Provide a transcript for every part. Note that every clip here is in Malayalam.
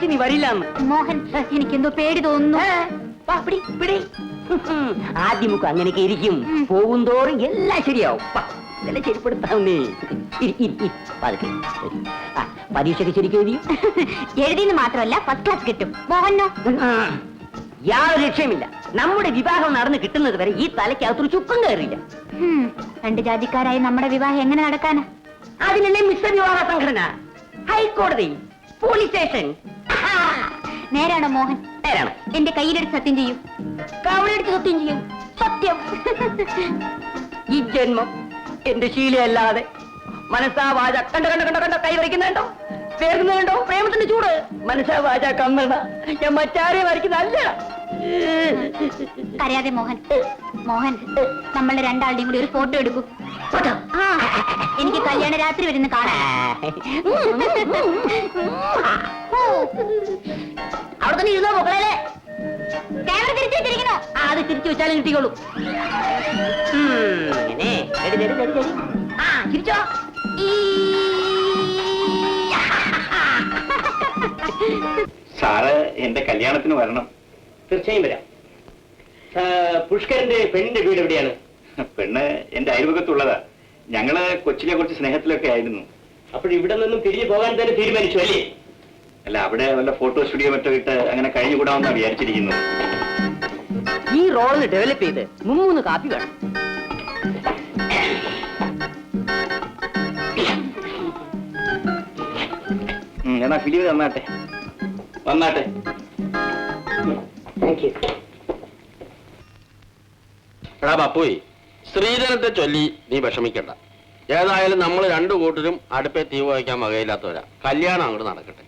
വിചാരിച്ചു നീ എന്തോ മോഹൻ എനിക്കെന്തോ പേടി തോന്നുന്നു. ആദ്യമൊക്കെ അങ്ങനെയൊക്കെ ഇരിക്കും. പോകും തോറും എല്ലാം ശരിയാവും. ഇതെല്ലാം. പതുക്കെ. ആ, പരീക്ഷയ്ക്ക് ശരിക്കും എഴുതി എഴുതിന്ന് മാത്രമല്ല ഫസ്റ്റ് ക്ലാസ് കിട്ടും. മോഹനോ? യാതൊരു ലക്ഷ്യമില്ല നമ്മുടെ വിവാഹം നടന്ന് കിട്ടുന്നത് വരെ ഈ തലയ്ക്കകത്തൊരു ചുക്കം കയറില്ല രണ്ട് ജാതിക്കാരായി നമ്മുടെ വിവാഹം എങ്ങനെ നടക്കാനാ? അതിനല്ലേ മിശ്ര വിവാഹ സംഘടന? ഹൈക്കോടതി പോലീസ് സ്റ്റേഷൻ. നേരാണോ മോഹൻ? നേരാണ്. എന്റെ കയ്യിലെടുത്ത് സത്യം ചെയ്യൂ. കവളെടുത്ത് സത്യം ചെയ്യും. സത്യം. ഈ ജന്മം എന്റെ ശീലയല്ലാതെ മനസ്സാ വാച കണ്ട കണ്ട കണ്ട കണ്ട കൈ വരയ്ക്കുന്നുണ്ടോ പേർക്കുന്നുണ്ടോ പ്രേമത്തിന്റെ ചൂട്. മനസ്സാ വാച കമ്മണ. ഞാൻ മറ്റാരെ വരയ്ക്കുന്നല്ല കരയാതെ മോഹൻ. മോഹൻ നമ്മളെ രണ്ടാളുടെയും കൂടി ഒരു ഫോട്ടോ എടുക്കൂ. ഫോട്ടോ. ആ എനിക്ക് കല്യാണ രാത്രി വരുന്ന കാണാൻ അവിടെ തന്നെ ഇരുന്നോ മക്കളെ? ക്യാമറ തിരിച്ചു വെച്ചിരിക്കണോ ആ അത് തിരിച്ചു വെച്ചാലും കിട്ടിക്കോളൂ. ആ ചിരിച്ചോ ഈ. സാറ് എന്റെ കല്യാണത്തിന് വരണം. തീർച്ചയായും വരാം. പുഷ്കരന്റെ പെണ്ണിന്റെ വീട് എവിടെയാണ്? പെണ്ണ് എന്റെ അയൽവകത്തുള്ളതാ ഞങ്ങൾ കൊച്ചിലെ കുറച്ച് സ്നേഹത്തിലൊക്കെ ആയിരുന്നു. അപ്പോൾ ഇവിടെ നിന്നും തിരിഞ്ഞു പോകാൻ തന്നെ തീരുമാനിച്ചു അല്ലേ? അല്ല അവിടെ വല്ല ഫോട്ടോ സ്റ്റുഡിയോ മറ്റോ ഇട്ട് അങ്ങനെ കഴിഞ്ഞുകൂടാമെന്നാ വിചാരിച്ചിരിക്കുന്നു. ഈ റോൾ ഡെവലപ്പ് ചെയ്ത് മുമ്മൂന്ന് കാപ്പി വേണം. ഉം, എന്നാ ഫിലിം തന്നാട്ടെ വന്നാട്ടെ താങ്ക് യു എടാ പപ്പുയി ശ്രീധരത്തെ ചൊല്ലി നീ വിഷമിക്കണ്ട. ഏതായാലും നമ്മൾ രണ്ടു കൂട്ടരും അടുപ്പേ തീ വയ്ക്കാൻ വകയില്ലാത്തവരാ. കല്യാണം അങ്ങോട്ട് നടക്കട്ടെ.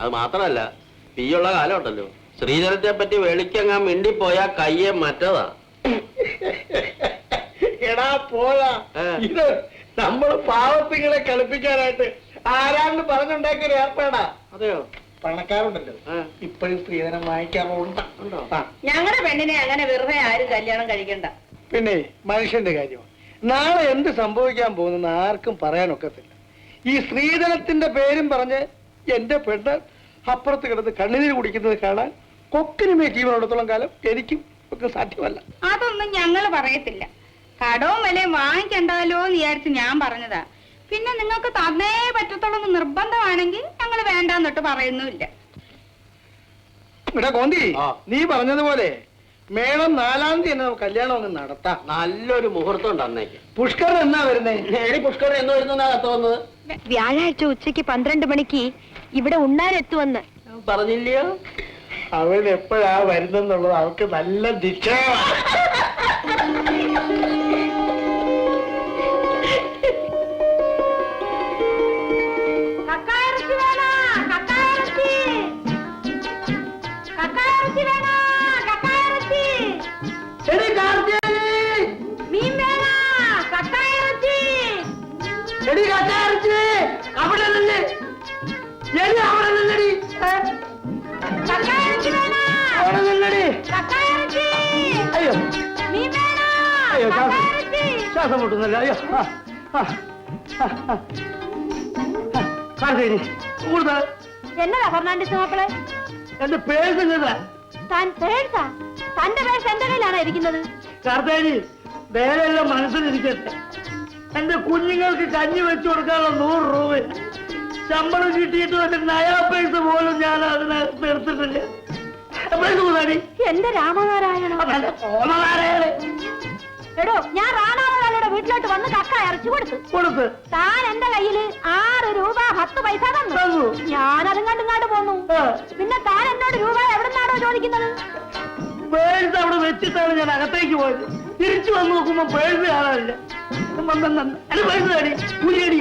അത് മാത്രമല്ല തീയുള്ള കാലം ഉണ്ടല്ലോ. ശ്രീധരത്തെ പറ്റി വെളിക്കങ്ങാൻ മിണ്ടിപ്പോയാ കയ്യെ മറ്റതാ. എടാ പോടാ. ഏ. ഇത് നമ്മൾ പാവത്തിങ്ങളെ കളിപ്പിക്കാനായിട്ട് ആരാണ്ട് പറഞ്ഞുണ്ടാക്കിയ ഏർപ്പാടാ. അതെയോ? പണക്കാരുണ്ടല്ലോ. ഇപ്പോഴും സ്ത്രീധനം വാങ്ങിക്കാറുണ്ട്. ഞങ്ങളുടെ പെണ്ണിനെ അങ്ങനെ വെറുതെ ആരും കല്യാണം കഴിക്കണ്ട. പിന്നെ മനുഷ്യന്റെ കാര്യം. നാളെ എന്ത് സംഭവിക്കാൻ പോകുന്നെന്ന് ആർക്കും പറയാനൊക്കത്തില്ല. ഈ സ്ത്രീധനത്തിന്റെ പേരും പറഞ്ഞ് എന്റെ പെണ്ണ് അപ്പുറത്ത് കിടന്ന് കണ്ണുനീര് കുടിക്കുന്നത് കാണാൻ കൊക്കിനുമേ ജീവനുള്ളത്തോളം കാലം എനിക്കും ഒക്കെ സാധ്യമല്ല. അതൊന്നും ഞങ്ങൾ പറയത്തില്ല. കടവും വിലയും വാങ്ങിക്കണ്ടല്ലോ എന്ന് വിചാരിച്ച് ഞാൻ പറഞ്ഞതാ. പിന്നെ നിങ്ങൾക്ക് തന്നേ പറ്റത്തുള്ളൂ നിർബന്ധമാണെങ്കിൽ ഞങ്ങൾ വേണ്ടാന്നിട്ട് പറയുന്നുമില്ല. ഇവിടെ കോന്തി നീ പറഞ്ഞതുപോലെ മേളം നാലാം തീയതി തന്നെ നമുക്ക് കല്യാണം ഒന്ന് നടത്താം. നല്ലൊരു മുഹൂർത്തം ഉണ്ട് പുഷ്കർ പുഷ്കരൻ എന്നാ വരുന്നേ? പുഷ്കർ പുഷ്കരൻ എന്ന് വരുന്ന തോന്നുന്നത് വന്നത്? വ്യാഴാഴ്ച ഉച്ചയ്ക്ക് പന്ത്രണ്ട് മണിക്ക് ഇവിടെ ഉണ്ണാനെത്തുവന്ന്. പറഞ്ഞില്ലയോ? അവൻ എപ്പോഴാ വരുന്നെന്നുള്ളത് അവൾക്ക് നല്ല നിശ്ചയമാണ് എന്നതാ ഫെർണാണ്ടിസ് മാപ്പിളെ? എന്റെ പേഴ്സ് താൻ പേഴ്സാ? തന്റെ പേഴ്സ് എന്റെ കയ്യിലാണോ ഇരിക്കുന്നത്? കാർത്താനി വേറെല്ലാം മനസ്സിലിരിക്കട്ടെ. എന്റെ കുഞ്ഞുങ്ങൾക്ക് കഞ്ഞി വെച്ചു കൊടുക്കാനുള്ള നൂറ് രൂപ. ശമ്പളം കിട്ടിയിട്ട് എന്റെ നയാ പൈസ പോലും ഞാൻ അതിനകത്ത് എടുത്തിട്ടില്ല. എന്റെ രാമനാരായണ. ഓണനാരായണെ എടോ ഞാൻ റാണാമലാലയുടെ വീട്ടിലോട്ട് വന്ന് കക്ക ഇറച്ചി കൊടുത്തു. കൊടുത്ത്. താൻ എന്റെ കയ്യിൽ ആറ് രൂപ പത്ത് പൈസ തന്നു. ഞാനതും ഇങ്ങോട്ട് പോന്നു. പിന്നെ താൻ എന്നോട് രൂപ എവിടുന്നാണോ ചോദിക്കുന്നത്? പേഴ്സ് അവിടെ വെച്ചിട്ടാണ് ഞാൻ അകത്തേക്ക് പോയത്. തിരിച്ചു വന്ന് നോക്കുമ്പോ പേഴ്സ് കാണാനില്ല. പൈസ തടി ഉരിയടി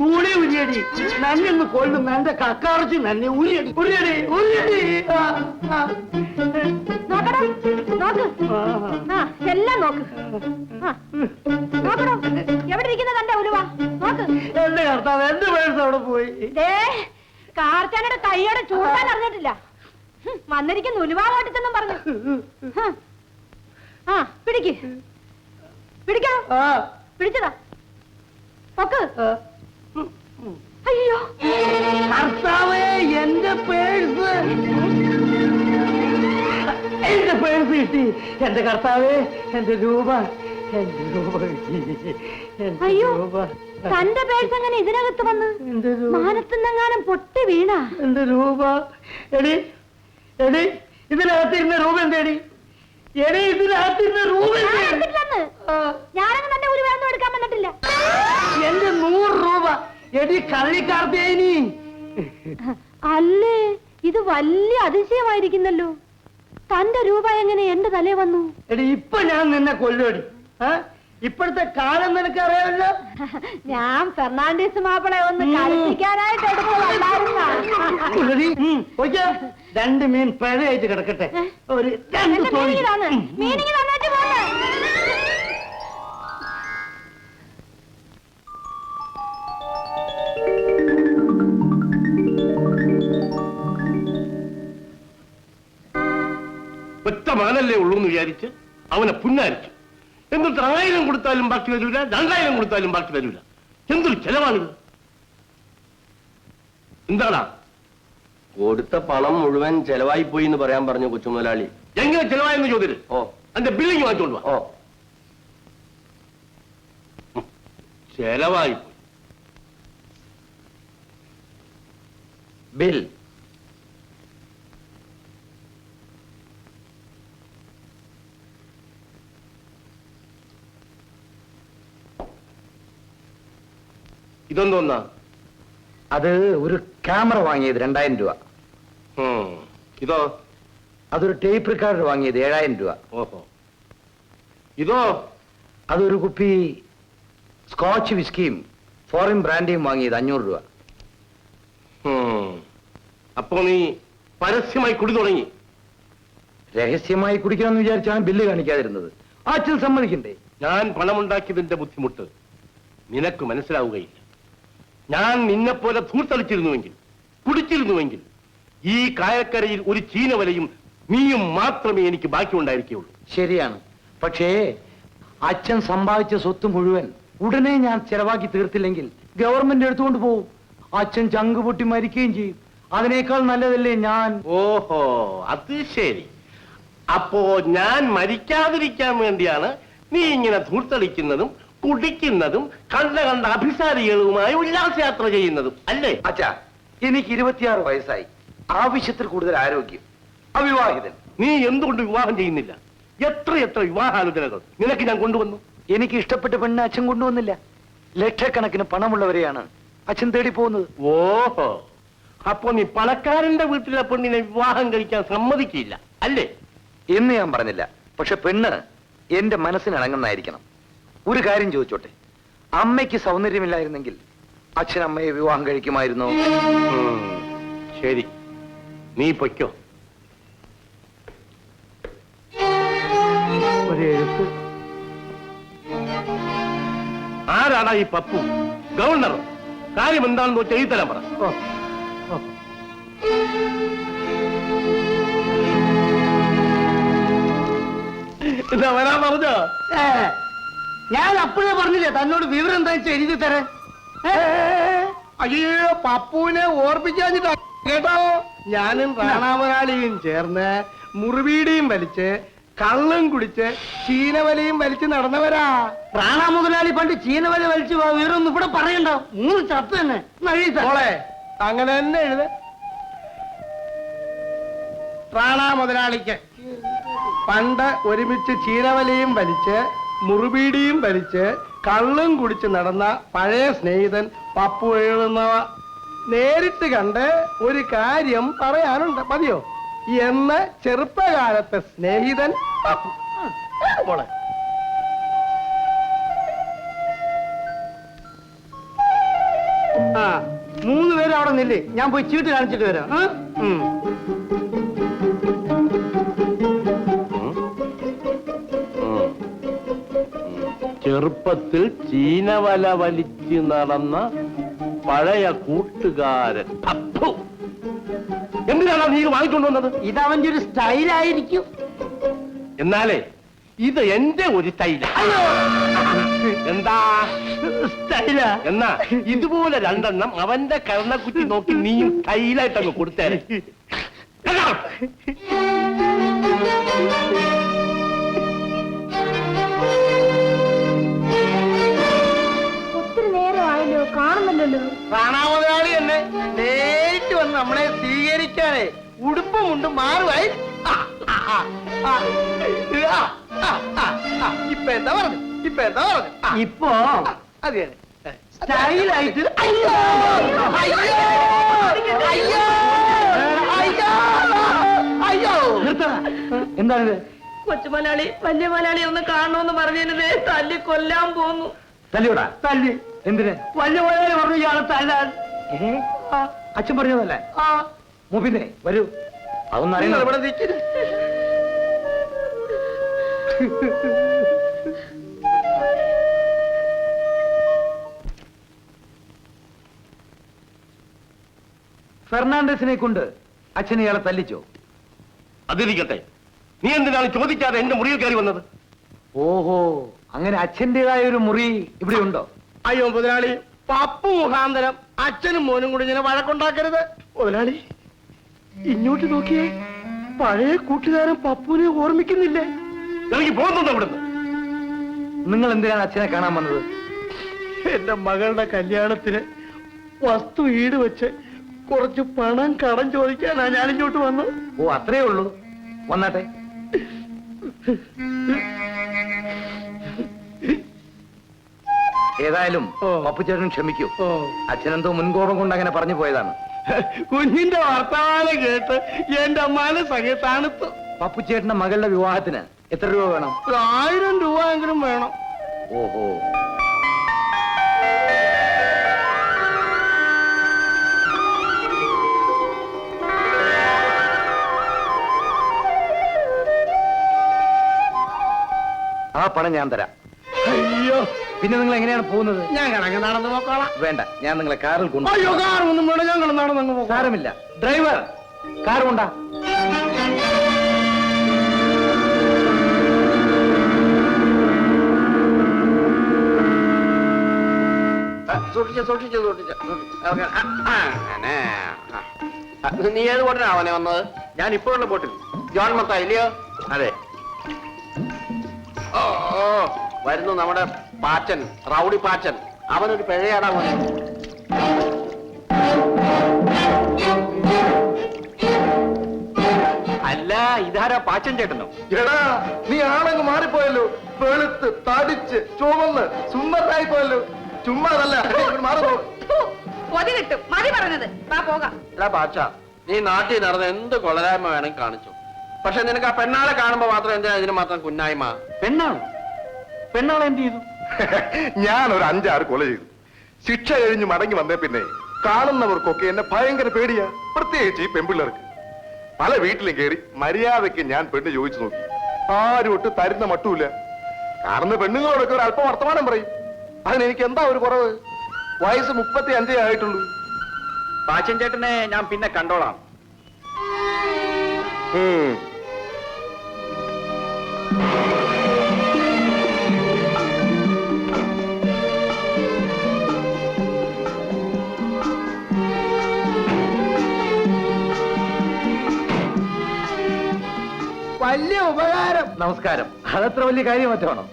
തൂളി ഉരിയടി. നന്നൊന്ന് കൊള്ളും. എന്റെ കക്കാറച്ചി നന്നെ ഉരിയടി ഉരിയടി ഉരിയടി. നോക്കടാ നോക്ക്. ആ. എല്ലാം നോക്ക്. ആ. നോക്കണോ എവിടെ ഇരിക്കുന്ന തന്റെ ഉലുവ? നോക്ക്. എന്റെ കർത്താവ് എന്റെ പേഴ്സ് അവിടെ പോയി. ദേ കാർച്ചാനയുടെ കൈയോടെ ചൂടാൻ അറിഞ്ഞിട്ടില്ല. ഹും, വന്നിരിക്കുന്ന ഉലുവ പറഞ്ഞു. ഹും. ആ പിടിക്ക്. പിടിക്കണോ? ആ. പിടിച്ചതാ. നോക്ക് ആ. അയ്യോ. കർത്താവേ എന്റെ പേഴ്സ്. എന്റെ പേഴ്സ് കിട്ടി. എന്റെ കർത്താവേ എന്റെ രൂപ. എന്റെ രൂപ കിട്ടി. എന്റെ അയ്യോ രൂപ. തന്റെ പേഴ്സ് അങ്ങനെ ഇതിനകത്ത് വന്ന്? എന്റെ രൂപ. മാനത്തുന്നെങ്ങാനും പൊട്ടി വീണ? എന്റെ രൂപ. എടി എടി ഇതിനകത്തിരുന്ന രൂപ എന്തേടി? എടി ഇതിനകത്തിരുന്ന രൂപ എന്തേടി? കള്ളിക്കാർത്തേനി അല്ലേ? ഇത് വലിയ അതിശയമായിരിക്കുന്നല്ലോ. തന്റെ രൂപ എങ്ങനെ എന്റെ തലേ വന്നു? എടി ഇപ്പൊ ഞാൻ നിന്നെ കൊല്ലുവടി ആ? ഇപ്പോഴത്തെ കാലം നിനക്ക് അറിയാമല്ലോ ഞാൻ ഫെർണാണ്ടീസ് മാപ്പിളെ ഒന്ന് കളിപ്പിക്കാനായിട്ട്. രണ്ട് മീൻ പഴയായിട്ട് കിടക്കട്ടെ. ഒരു രണ്ട് മീനിങ്ങനെ തന്ന് ഒറ്റ മകനല്ലേ ഉള്ളൂ എന്ന് വിചാരിച്ച് അവനെ പുന്നാരിച്ചു. എന്നിട്ട് ആയിരം കൊടുത്താലും ബാക്കി വരൂല രണ്ടായിരം കൊടുത്താലും ബാക്കി വരൂല. എന്തൊരു ചെലവാണിത്? എന്താടാ? കൊടുത്ത പണം മുഴുവൻ ചെലവായി പോയി എന്ന് പറയാൻ പറഞ്ഞു കൊച്ചുമുതലാളി. എങ്ങനെ ചെലവായെന്ന് ചോദ്യം ഓ. അതിന്റെ ബില്ലിങ് വാങ്ങിച്ചോണ്ട് വാ. ഓ. ചെലവായി പോയി. ബിൽ. ഇതെന്തോന്നാ അത് ഒരു ക്യാമറ വാങ്ങിയത് രണ്ടായിരം രൂപ. ഇതോ? അതൊരു ടേപ്പ് റെക്കോർഡർ വാങ്ങിയത് ഏഴായിരം രൂപ. ഓഹോ. ഇതോ? അതൊരു കുപ്പി സ്കോച്ച് വിസ്കിയും ഫോറിൻ ബ്രാൻഡിയും വാങ്ങിയത് അഞ്ഞൂറ് രൂപ. അപ്പോ നീ പരസ്യമായി കുടി തുടങ്ങി. രഹസ്യമായി കുടിക്കണമെന്ന് വിചാരിച്ചാണ് ബില്ല് കാണിക്കാതിരുന്നത്. അച്ഛൻ സമ്മതിക്കണ്ടേ? ഞാൻ പണമുണ്ടാക്കിയതിന്റെ ബുദ്ധിമുട്ട് നിനക്ക് മനസ്സിലാവുകയില്ല. ഞാൻ നിന്നെപ്പോലെ ധൂർത്തളിച്ചിരുന്നുവെങ്കിൽ കുടിച്ചിരുന്നുവെങ്കിൽ ഈ കായക്കരയിൽ ഒരു ചീനവലയും നീയും മാത്രമേ എനിക്ക് ബാക്കിയുണ്ടായിരിക്കുകയുള്ളൂ. ശരിയാണ്. പക്ഷേ അച്ഛൻ സമ്പാദിച്ച സ്വത്ത് മുഴുവൻ ഉടനെ ഞാൻ ചെലവാക്കി തീർത്തില്ലെങ്കിൽ ഗവൺമെന്റ് എടുത്തുകൊണ്ട് പോകും അച്ഛൻ ചങ്ക് പൊട്ടി മരിക്കുകയും ചെയ്യും. അതിനേക്കാൾ നല്ലതല്ലേ ഞാൻ? ഓഹോ അത് ശരി. അപ്പോ ഞാൻ മരിക്കാതിരിക്കാൻ വേണ്ടിയാണ് നീ ഇങ്ങനെ ധൂർത്തളിക്കുന്നതും കുടിക്കുന്നതും കണ്ട കണ്ട അഭിസാരികളുമായി ഉല്ലാസയാത്ര ചെയ്യുന്നതും അല്ലേ? അച്ഛാ എനിക്ക് ഇരുപത്തിയാറ് വയസ്സായി. ആവശ്യത്തിൽ കൂടുതൽ ആരോഗ്യം. അവിവാഹിതൻ. നീ എന്തുകൊണ്ട് വിവാഹം ചെയ്യുന്നില്ല? എത്ര എത്ര വിവാഹാലോചനകൾ? നിനക്ക് ഞാൻ കൊണ്ടുവന്നു? എനിക്ക് ഇഷ്ടപ്പെട്ട പെണ്ണ് അച്ഛൻ കൊണ്ടുവന്നില്ല. ലക്ഷക്കണക്കിന് പണമുള്ളവരെയാണ് അച്ഛൻ തേടി പോകുന്നത് ഓഹോ. അപ്പൊ നീ പണക്കാരന്റെ വീട്ടിലെ പെണ്ണിനെ വിവാഹം കഴിക്കാൻ സമ്മതിക്കില്ല അല്ലേ? എന്ന് ഞാൻ പറഞ്ഞില്ല. പക്ഷെ പെണ്ണ് എന്റെ മനസ്സിന് ഇണങ്ങുന്നതായിരിക്കണം ഒരു കാര്യം ചോദിച്ചോട്ടെ? അമ്മയ്ക്ക് സൗന്ദര്യമില്ലായിരുന്നെങ്കിൽ അച്ഛൻ അമ്മയെ വിവാഹം കഴിക്കുമായിരുന്നു? ശരി. നീ പൊയ്ക്കോ. ആരാടാ ഈ പപ്പു? ഗവർണർ. കാര്യം എന്താണെന്ന് വെച്ചാൽ എഴുതരാൻ പറ. എന്താ വരാൻ പറഞ്ഞോ? ഞാൻ അപ്പോഴേ പറഞ്ഞില്ലേ തന്നോട് വിവരം എന്താ വെച്ചാൽ എഴുതി തരാൻ? അയ്യോ പപ്പുവിനെ ഓർപ്പിക്കാഞ്ഞിട്ടാ കേട്ടോ. ഞാനും റാണാമരാളിയും ചേർന്ന് മുറിവീടിയും വലിച്ച് കള്ളും കുടിച്ച് ചീനവലയും വലിച്ച് നടന്നവരാ. റാണാ മുതലാളി പണ്ട് ചീനവല വലിച്ചു വീരൊന്നും ഇവിടെ പറയണ്ട. മൂന്ന് ചത്ത് തന്നെ. മോളെ അങ്ങനെ തന്നെ എഴുത. റാണാ മുതലാളിക്ക് പണ്ട് ഒരുമിച്ച് ചീനവലയും വലിച്ച് മുറുബീടിയും വലിച്ച് കള്ളും കുടിച്ച് നടന്ന പഴയ സ്നേഹിതൻ പപ്പു എഴുതുന്നവ. നേരിട്ട് കണ്ട് ഒരു കാര്യം പറയാനുണ്ട്. മതിയോ എന്ന് ചെറുപ്പകാലത്തെ സ്നേഹിതൻ പപ്പു. മോളെ. ആ മൂന്ന് പേര് അവിടെ നില്ലേ? ഞാൻ പോയി ചീട്ട് കാണിച്ചിട്ട് വരാം. ചെറുപ്പത്തിൽ ചീനവല വലിച്ച് നടന്ന പഴയ കൂട്ടുകാരൻ. അപ്പു എന്തിനാണ് നീ ഇത് വാങ്ങിക്കൊണ്ടു വന്നത്? ഇത് അവന്റെ ഒരു സ്റ്റൈലായിരിക്കും. എന്നാലേ ഇത് എന്റെ ഒരു സ്റ്റൈല. എന്താ? സ്റ്റൈലാ. എന്നാ ഇതുപോലെ രണ്ടെണ്ണം അവന്റെ കർണക്കുറ്റി നോക്കി നീയും സ്റ്റൈലായിട്ട് അങ്ങ് കാണാമല്ലോ. കാണാമതാളി എന്നെ നേരിട്ട് വന്ന് നമ്മളെ സ്വീകരിക്കാനേ ഉടുപ്പും ഉണ്ട് മാറുവായി. ഇപ്പൊ എന്താ പറഞ്ഞു? ഇപ്പൊ എന്താ പറഞ്ഞു? ഇപ്പോ? അതെ അതെ സ്റ്റൈലായിട്ട്? അയ്യോ! അയ്യോ! അയ്യോ! നിർത്തണ എന്താണിത്? കൊച്ചു മലയാളി വലിയ മലയാളി ഒന്ന് കാണണമെന്ന് പറഞ്ഞതിന് തല്ലി കൊല്ലാൻ പോന്നു. തല്ലിയോടാ? തല്ലി. എന്തിന്? വലിയ പോലെ പറഞ്ഞു ഇയാളെ തല്ലാൻ. അച്ഛൻ പറഞ്ഞതല്ലേ? ആ. മുബിനെ വരൂ. അതൊന്നും അറിയണം ഇവിടെ നിൽക്കുന്നു ഫെർണാണ്ടസിനെ കൊണ്ട് അച്ഛനെ ഇയാളെ തല്ലിച്ചോ? അതിരിക്കട്ടെ. നീ എന്തിനാണ് ചോദിക്കാതെ എന്റെ മുറിയിൽ കയറി വന്നത്? ഓഹോ അങ്ങനെ അച്ഛന്റെതായ ഒരു മുറി ഇവിടെ ഉണ്ടോ? അയ്യോ മുതലാളി പപ്പു മുഖാന്തരം അച്ഛനും മോനും കൂടി ഇങ്ങനെ വഴക്കുണ്ടാക്കരുത്. മുതലാളി ഇങ്ങോട്ട് നോക്കിയേ. പഴയ കൂട്ടുകാരൻ പപ്പുവിനെ ഓർമ്മിക്കുന്നില്ലേ? എനിക്ക് പോകുന്നുണ്ടോ ഇവിടുന്ന്. നിങ്ങൾ എന്തിനാണ് അച്ഛനെ കാണാൻ വന്നത്? എന്റെ മകളുടെ കല്യാണത്തിന് വസ്തു ഈട് വെച്ച് കുറച്ച് പണം കടം ചോദിക്കാനാ ഞാൻ ഇങ്ങോട്ട് വന്നത്. ഓ അത്രേ ഉള്ളൂ. വന്നാട്ടെ. ഏതായാലും. പപ്പുചേട്ടൻ ക്ഷമിക്കൂ. അച്ഛനെന്തോ മുൻകോപം കൊണ്ട് അങ്ങനെ പറഞ്ഞു പോയതാണ്. കുഞ്ഞിന്റെ വർത്തമാനം കേട്ട് എന്റെ മനസ്സങ്ങ് തണുത്തു. പപ്പുചേട്ടന്റെ മകളുടെ വിവാഹത്തിന് എത്ര രൂപ വേണം? ആയിരം രൂപ എങ്കിലും വേണം. ഓഹോ. ആ പണം ഞാൻ തരാം. പിന്നെ നിങ്ങൾ എങ്ങനെയാണ് പോകുന്നത്? ഞാൻ കിടങ്ങ് നടന്ന് പോക്കോളാം. വേണ്ട ഞാൻ നിങ്ങളെ കാറിൽ കൊണ്ടു അയ്യോ കാറൊന്നും വേണം ഞങ്ങൾ നടന്നു പോകാം സാരമില്ല. ഡ്രൈവർ കാർ കൊണ്ടാ. സൂക്ഷിച്ച് സൂക്ഷിച്ച് സൂക്ഷിച്ച്. അങ്ങനെ നീ ഏത് ബോട്ടിനാ അവനെ വന്നത്? ഞാൻ ഇപ്പോഴുള്ള ബോട്ടിൽ. ജോൺ മത്ത ഇല്ലയോ? അതെ. ഓ വരുന്നു നമ്മുടെ പാച്ചൻ റൗഡി പാച്ചൻ. അവനൊരു പിഴയാടാ മോനെ. അല്ല ഇതാരാ പാച്ചൻ ചേട്ടനോ? എടാ നീ ആളങ്ങ് മാറിപ്പോയല്ലോ. വെളുത്ത് തടിച്ച് ചുമന്ന് സുന്ദരനായി പോയല്ലോ ചുമ്മാതല്ല മാറിപ്പോ കൊതി കിട്ടും മതി പറഞ്ഞത്. വാ പോകാം. എടാ പാച്ച നീ നാട്ടിൽ നടന്ന എന്ത് കൊളരായ്മ വേണമെങ്കിൽ കാണിച്ചു. പക്ഷെ നിനക്ക് ആ പെണ്ണാളെ കാണുമ്പോ മാത്രം എന്തിനാ ഇതിന് മാത്രം കുന്നായ്മ? പെണ്ണാണ് പെണ്ണാളെ എന്ത് ചെയ്തു? ഞാൻ ഒരു അഞ്ചാറ് കൊല ചെയ്തു. ശിക്ഷ കഴിഞ്ഞ് മടങ്ങി വന്നേ പിന്നെ കാണുന്നവർക്കൊക്കെ എന്നെ ഭയങ്കര പേടിയാ. പ്രത്യേകിച്ച് ഈ പെൺപിള്ളേർക്ക്. പല വീട്ടിലും കയറി മര്യാദയ്ക്ക് ഞാൻ പെണ്ണ് ചോദിച്ചു നോക്കി. ആരും ഒട്ട് തരുന്ന മട്ടുമില്ല. കാണുന്ന പെണ്ണുങ്ങളോടൊക്കെ ഒരു അല്പം വർത്തമാനം പറയും. അതിന് എനിക്ക് എന്താ ഒരു കുറവ്? വയസ്സ് മുപ്പത്തി അഞ്ചേ ആയിട്ടുള്ളൂ. പാച്ചൻ ചേട്ടനെ ഞാൻ പിന്നെ കണ്ടോളാം. ഉപകാരം. നമസ്കാരം. അതത്ര വലിയ കാര്യം മറ്റാണോ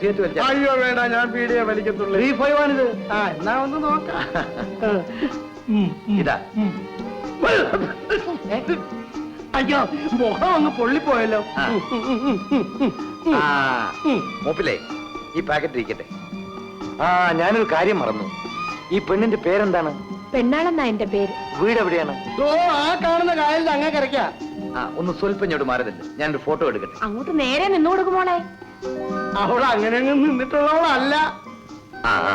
സീറ്റ് വലിച്ച അയ്യോ വേണ്ട ഞാൻ പീഡിയെ വലിക്കത്തുള്ളൂ. ഈ ഫൈവ് ആണിത് ആ എന്നാ ഒന്ന് നോക്കാം. ഇതാ. അയ്യോ മുഖം അങ്ങ് പൊള്ളിപ്പോയല്ലോ. മൂപ്പിലേ ഈ പാക്കറ്റ് ഇരിക്കട്ടെ. ആ ഞാനൊരു കാര്യം മറന്നു. ഈ പെണ്ണിന്റെ പേരെന്താണ്? പെണ്ണാണെന്നാ എന്റെ പേര്? വീട് എവിടെയാണ് ഓ ആ കാണുന്ന കായലിൽ അങ്ങ് കരയ്ക്കാ. ആ ഒന്ന് സ്വല്പം ഇങ്ങോട്ട് മാറുന്നില്ല ഞാനൊരു ഫോട്ടോ എടുക്കട്ടെ. അങ്ങോട്ട് നേരെ നിന്നു കൊടുക്കുമോളെ അവൾ അങ്ങനെ അങ്ങ് നിന്നിട്ടുള്ളവളല്ല. ആ ആ.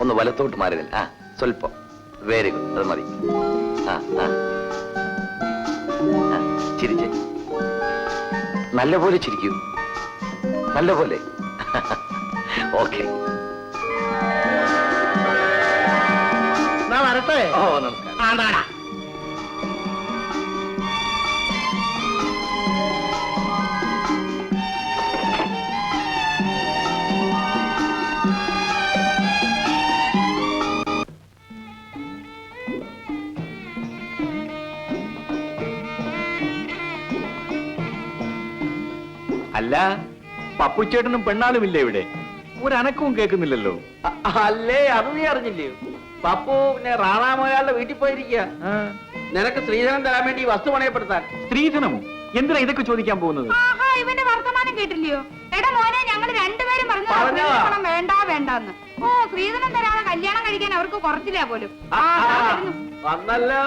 ഒന്ന് വലത്തോട്ട് മാറുന്നില്ല ആ സ്വല്പം. വെരി ഗുഡ് അത് മതി. ആ ചിരിച്ചേ. നല്ല പോലെ ചിരിക്കൂ. നല്ല പോലെ ഓക്കെ. ആ വരട്ടെ? ഓ നമസ്കാരം. ആണ്ടാടാ. അല്ല പപ്പുച്ചേട്ടനും പെണ്ണാളും ഇല്ലേ ഇവിടെ? ഒരനക്കവും കേൾക്കുന്നില്ലല്ലോ. അ- അല്ലേ അത് നീ അറിഞ്ഞില്ലേ? പപ്പു പിന്നെ റാണാമോയാളുടെ വീട്ടിൽ പോയിരിക്കുക നിനക്ക് ശ്രീധരൻ തരാൻ വേണ്ടി ഈ വസ്തു പണയപ്പെടുത്താൻ. സ്ത്രീധനമോ? എന്തിനാ ഇതൊക്കെ ചോദിക്കാൻ പോകുന്നത്? ആഹാ ഇവന്റെ വർത്തമാനം കേട്ടില്ലയോ? എടാ മോനെ ഞങ്ങൾ രണ്ടുപേരും പറഞ്ഞു പറഞ്ഞതാ. വേണ്ട വേണ്ടെന്ന്. ഓ സ്ത്രീധനം തരാതെ കല്യാണം കഴിക്കാൻ അവർക്ക് കുറച്ചില്ല പോലും. ആ, ദാ വരുന്നു. വന്നല്ലോ.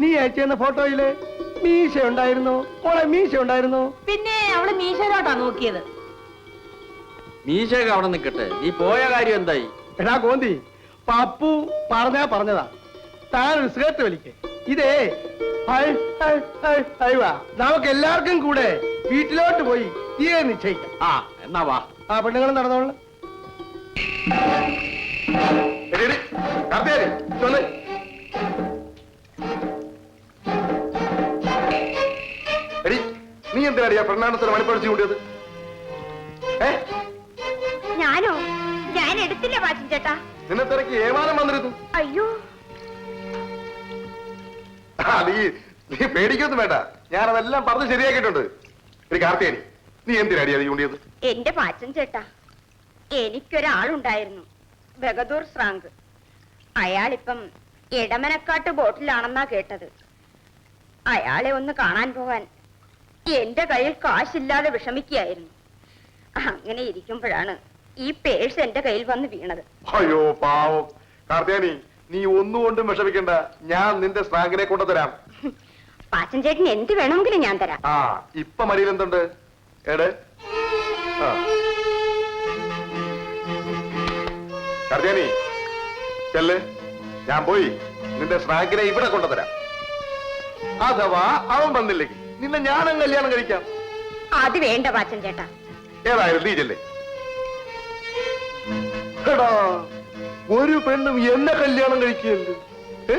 നീ അയച്ചെന്ന ഫോട്ടോയിൽ മീശ ഉണ്ടായിരുന്നു മോളെ മീശ ഉണ്ടായിരുന്നു പിന്നെ അവൾ മീശയിലോട്ടാ നോക്കിയത്. മീശയൊക്കെ അവിടെ നിൽക്കട്ടെ നീ പോയ കാര്യം എന്തായി? എടാ കോന്തി പപ്പു പറഞ്ഞാ പറഞ്ഞതാ. താനൊരു ഒരു സിഗരറ്റ് വലിക്കേ. ഇതേ. നമുക്ക് എല്ലാവർക്കും കൂടെ വീട്ടിലോട്ട് പോയി തീരെ നിശ്ചയിക്കാം. ആ എന്നാ വാ. ആ പെണ്ണുങ്ങളും നടന്നോളൂ. നീ എന്തിനാടി ആ പെണ്ണാണത്തിന് മണിപ്പടിച്ചു കൂട്ടിയത്? ഏ? ഞാനോ? ഞാൻ എടുത്തില്ല വാച്ചൻ ചേട്ടാ. നിന്നെ തിരക്ക് ഏമാനം വന്നിരുന്നു. അയ്യോ. നീ നീ പേടിക്കൊന്നും വേണ്ട. ഞാൻ അതെല്ലാം പറഞ്ഞ് ശരിയാക്കിയിട്ടുണ്ട്. ഒരു കാർത്തിയാനി നീ എന്തിനാടി അത് ചൂണ്ടിയത്? എന്റെ വാച്ചൻ ചേട്ടാ എനിക്കൊരാളുണ്ടായിരുന്നു. ബഗദൂർ ശ്രാങ്ക് അയാളിപ്പം ഇടമനക്കാട്ട് ബോട്ടിലാണെന്നാ കേട്ടത്. അയാളെ ഒന്ന് കാണാൻ പോകാൻ എന്റെ കയ്യിൽ കാശില്ലാതെ വിഷമിക്കുകയായിരുന്നു. അങ്ങനെ ഇരിക്കുമ്പോഴാണ് ഈ പേഴ്സ് എന്റെ കയ്യിൽ വന്ന് വീണത്. അയ്യോ പാവം. കാർത്തിയാനി നീ ഒന്നുകൊണ്ടും വിഷമിക്കണ്ട. ഞാൻ നിന്റെ സ്നാങ്കിനെ കൊണ്ടുതരാം. പാച്ചൻ ചേട്ടൻ എന്ത് വേണമെങ്കിലും ഞാൻ തരാം. ആ ഇപ്പൊ മടിയിൽ എന്തുണ്ട്? എടെ. കാർത്തിയാനി ചെല്ല്. ഞാൻ പോയി നിന്റെ സ്നാങ്കിനെ ഇവിടെ കൊണ്ടുതരാം. അഥവാ അവൻ വന്നില്ലെങ്കിൽ. നിന്നെ ഞാനും കല്യാണം കഴിക്കാം. അത് വേണ്ട വാച്ചൻ ചേട്ടാ. ഏതായാലും നീ ചെല്ലേ ഒരു പെണ്ണും എന്നെ കല്യാണം കഴിക്കുന്നു ഏ?